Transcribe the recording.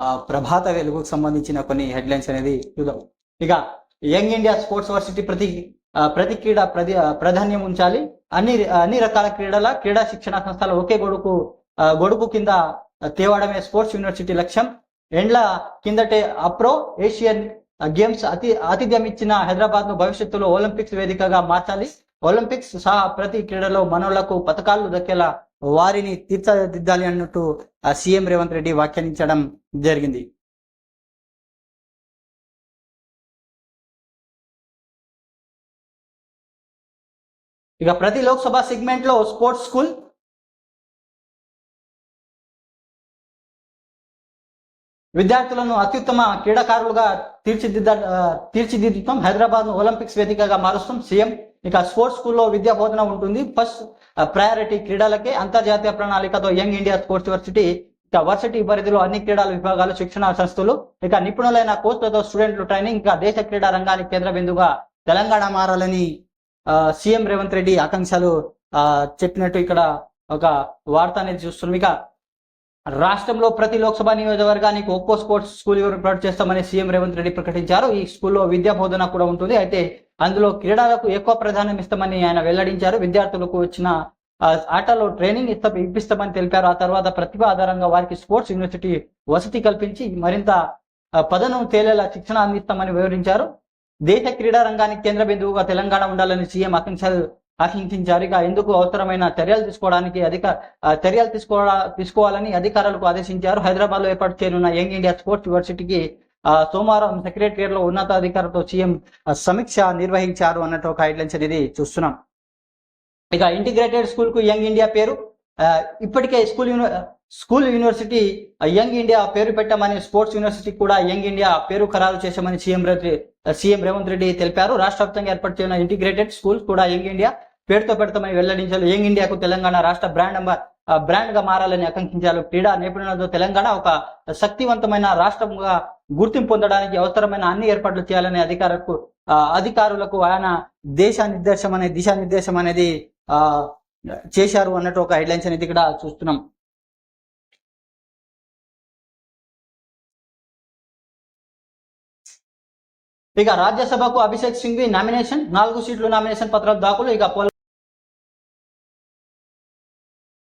ఆ, ప్రభాత వెలుగుకు సంబంధించిన కొన్ని హెడ్లైన్స్ అనేది చూద్దాం. ఇక యంగ్ ఇండియా స్పోర్ట్స్ వర్సిటీ ప్రతి ఆ, ప్రతి క్రీడ ప్రతి ప్రాధాన్యం ఉంచాలి. అన్ని అన్ని రకాల క్రీడల క్రీడా శిక్షణ సంస్థలు ఒకే గొడుగు గొడుగు కింద తేవడమే స్పోర్ట్స్ యూనివర్సిటీ లక్ష్యం. ఎండ్ల కిందటే అప్రో ఏషియన్ గేమ్స్ అతి ఆతిథ్యం ఇచ్చిన హైదరాబాద్ను భవిష్యత్తులో ఒలింపిక్స్ వేదికగా మార్చాలి. ఒలింపిక్స్ సహా ప్రతి క్రీడలో మనోళ్ళకు పథకాలు దక్కేలా వారిని తీర్చదిద్దాలి అన్నట్టు సీఎం రేవంత్ రెడ్డి వ్యాఖ్యానించడం జరిగింది. ఇక ప్రతి లోక్సభ సెగ్మెంట్లో స్పోర్ట్స్ స్కూల్ విద్యార్థులను అత్యుత్తమ క్రీడాకారులుగా తీర్చిదిద్ద ఆ, తీర్చిదిద్దుతాం హైదరాబాద్ను ఒలింపిక్స్ వేదికగా మారుస్తాం. సీఎం ఇక స్పోర్ట్స్ స్కూల్లో విద్యా బోధన ఉంటుంది. ఫస్ట్ ప్రయారిటీ క్రీడలకే అంతర్జాతీయ ప్రణాళికతో యంగ్ ఇండియా స్పోర్ట్స్ యూనివర్సిటీ ఇక వర్సిటీ పరిధిలో అన్ని క్రీడల విభాగాలు శిక్షణ సంస్థలు ఇక నిపుణులైన కోచ్లతో స్టూడెంట్లు ట్రైనింగ్ ఇంకా దేశ క్రీడా రంగానికి కేంద్ర బిందుగా తెలంగాణ మారాలని ఆ, సీఎం రేవంత్ రెడ్డి ఆకాంక్షలు ఆ, చెప్పినట్టు ఇక్కడ ఒక వార్త అనేది చూస్తున్నాం. ఇక రాష్ట్రంలో ప్రతి లోక్సభ నియోజకవర్గానికి ఒక్కో స్పోర్ట్స్ స్కూల్ ఏర్పాటు చేస్తామని సీఎం రేవంత్ రెడ్డి ప్రకటించారు. ఈ స్కూల్లో విద్యా బోధన కూడా ఉంటుంది. అయితే అందులో క్రీడలకు ఎక్కువ ప్రాధాన్యం ఇస్తామని ఆయన వెల్లడించారు. విద్యార్థులకు వచ్చిన ఆటలో ట్రైనింగ్ ఇస్తా ఇప్పిస్తామని తెలిపారు. ఆ తర్వాత ప్రతిభ ఆధారంగా వారికి స్పోర్ట్స్ యూనివర్సిటీ వసతి కల్పించి మరింత పదనం తేలేలా శిక్షణ అందిస్తామని వివరించారు. దేశ క్రీడా రంగానికి కేంద్ర బిందువుగా తెలంగాణ ఉండాలని సీఎం ఆకాంక్షలు ఆకాంక్షించారు ఇక ఎందుకు అవసరమైన చర్యలు తీసుకోవడానికి అధిక చర్యలు తీసుకో తీసుకోవాలని అధికారులకు ఆదేశించారు. హైదరాబాద్లో ఏర్పాటు చేయనున్న యంగ్ ఇండియా స్పోర్ట్స్ యూనివర్సిటీకి సోమవారం సెక్రటరియట్లో ఉన్నతాధికారులతో సీఎం సమీక్ష నిర్వహించారు అన్నట్టు ఒక హెడ్లైన్స్ అనేది చూస్తున్నాం. ఇక ఇంటిగ్రేటెడ్ స్కూల్కు యంగ్ ఇండియా పేరు. ఇప్పటికే school school university young India పేరు పెట్టమని స్పోర్ట్స్ యూనివర్సిటీ కూడా యంగ్ ఇండియా పేరు ఖరారు చేశామని సీఎం రెడ్డి సీఎం రేవంత్ రెడ్డి తెలిపారు. రాష్ట్ర వ్యాప్తంగా ఏర్పాటు చేసిన ఇంటిగ్రేటెడ్ స్కూల్ కూడా యంగ్ ఇండియా పేరుతో పెడతామని వెల్లడించారు యంగ్ ఇండియాకు తెలంగాణ రాష్ట్ర బ్రాండ్ అంబ- బ్రాండ్గా మారాలని ఆకాంక్షించారు. క్రీడా నిపుణులతో తెలంగాణ ఒక శక్తివంతమైన రాష్ట్రంగా గుర్తింపు పొందడానికి అవసరమైన అన్ని ఏర్పాట్లు చేయాలని అధికారులకు అధికారులకు ఆయన దేశానిర్దేశం అనే దిశానిర్దేశం అనేది ఆ చేశారు అన్నట్టు ఒక హెడ్లైన్స్ అనేది ఇక్కడ చూస్తున్నాం. ఇక రాజ్యసభకు అభిషేక్ సింఘ్వి నామినేషన్ నాలుగు సీట్లు నామినేషన్ పత్రాలు దాఖలు ఇక